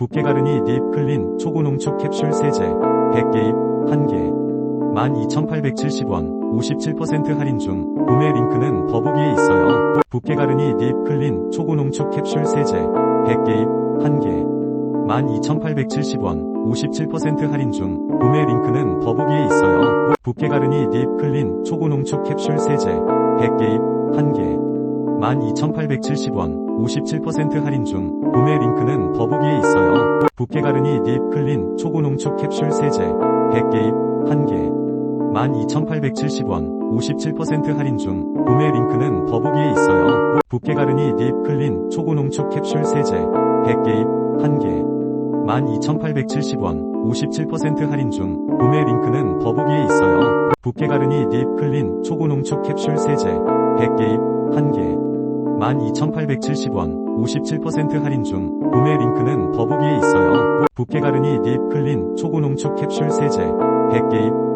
붓개가르니 딥 클린 초고농축 캡슐 세제 100개입 1개 12,870원 57% 할인 중 구매 링크는 더보기에 있어요. 붓개가르니 딥 클린 초고농축 캡슐 세제 100개입 1개 12,870원 57% 할인 중 구매 링크는 더보기에 있어요. 붓개가르니 딥 클린 초고농축 캡슐 세제 100개입 1개 12,870원 57% 할인 중 구매 링크는 더보기에 있어요. 붓개가르니 딥 클린 초고농축 캡슐 세제 100개입 1개 12,870원 57% 할인 중 구매 링크는 더보기에 있어요. 붓개가르니 딥 클린 초고농축 캡슐 세제 100개입 1개 12,870원 57% 할인 중 구매 링크는 더보기에 있어요. 붓개가르니 딥 클린 초고농축 캡슐 세제 100개입 1개 12,870원 57% 할인 중 구매 링크는 더보기에 있어요. 붓개가르니 딥 클린 초고농축 캡슐 세제 100개입